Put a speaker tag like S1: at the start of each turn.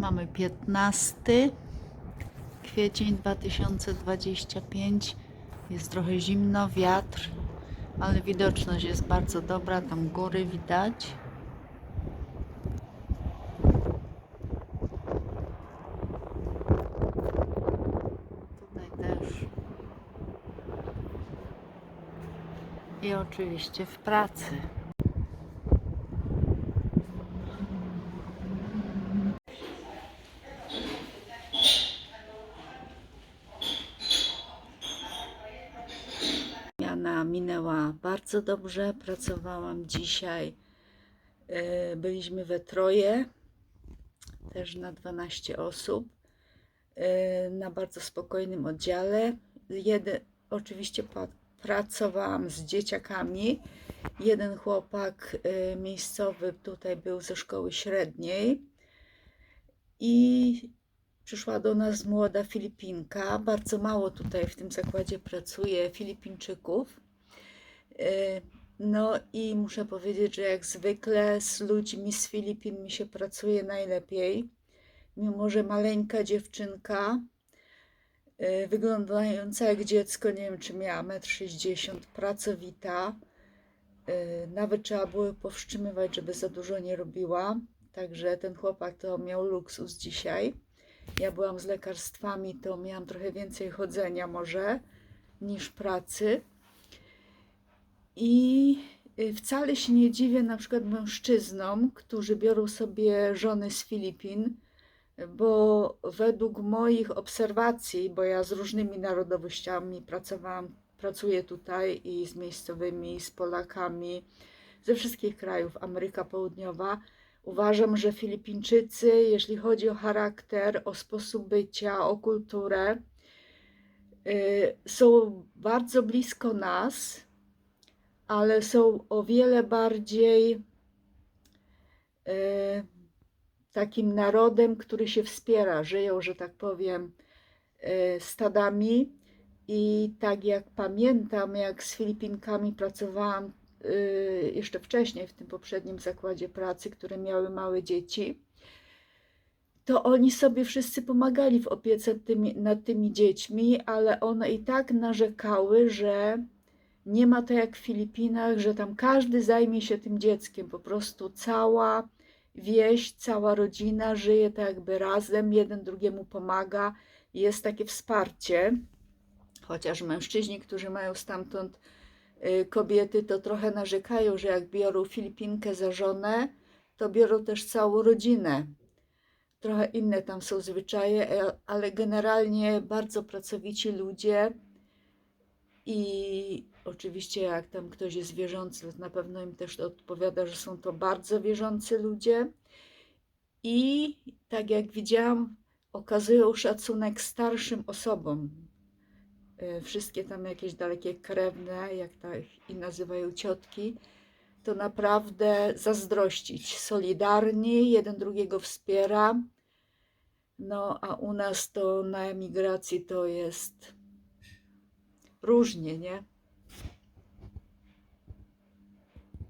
S1: mamy 15 kwiecień 2025. Jest trochę zimno, wiatr, ale widoczność jest bardzo dobra. Tam góry widać. Tutaj też. I oczywiście w pracy. Minęła bardzo dobrze. Pracowałam dzisiaj. e, Byliśmy we troje, też na 12 osób, e, na bardzo spokojnym oddziale. Jeden, oczywiście pracowałam z dzieciakami. Jeden chłopak e, miejscowy tutaj był ze szkoły średniej i przyszła do nas młoda Filipinka. Bardzo mało tutaj w tym zakładzie pracuje Filipińczyków. E, No i muszę powiedzieć, że jak zwykle z ludźmi z Filipin mi się pracuje najlepiej. Mimo, że maleńka dziewczynka, e, wyglądająca jak dziecko, nie wiem czy miała 1,60 m, pracowita. E, Nawet trzeba było powstrzymywać, żeby za dużo nie robiła. Także ten chłopak to miał luksus dzisiaj. Ja byłam z lekarstwami, to miałam trochę więcej chodzenia może niż pracy. I y, wcale się nie dziwię na przykład mężczyznom, którzy biorą sobie żony z Filipin, bo według moich obserwacji, bo ja z różnymi narodowościami pracowałam, pracuję tutaj i z miejscowymi, z Polakami, ze wszystkich krajów, Ameryka Południowa, uważam, że Filipińczycy, jeśli chodzi o charakter, o sposób bycia, o kulturę, y, są bardzo blisko nas, ale są o wiele bardziej e, takim narodem, który się wspiera, żyją, że tak powiem, e, stadami. I tak jak pamiętam, jak z Filipinkami pracowałam e, jeszcze wcześniej w tym poprzednim zakładzie pracy, które miały małe dzieci, to oni sobie wszyscy pomagali w opiece tymi, nad tymi dziećmi, ale one i tak narzekały, że nie ma to jak w Filipinach, że tam każdy zajmie się tym dzieckiem. Po prostu cała wieś, cała rodzina żyje tak jakby razem, jeden drugiemu pomaga. Jest takie wsparcie. Chociaż mężczyźni, którzy mają stamtąd y, kobiety, to trochę narzekają, że jak biorą Filipinkę za żonę, to biorą też całą rodzinę. Trochę inne tam są zwyczaje, e, ale generalnie bardzo pracowici ludzie. I oczywiście, jak tam ktoś jest wierzący, to na pewno im też odpowiada, że są to bardzo wierzący ludzie. I tak jak widziałam, okazują szacunek starszym osobom. E, Wszystkie tam jakieś dalekie krewne, jak tak i nazywają ciotki, to naprawdę zazdrościć. Solidarni, jeden drugiego wspiera. No, a u nas to na emigracji to jest różnie, nie?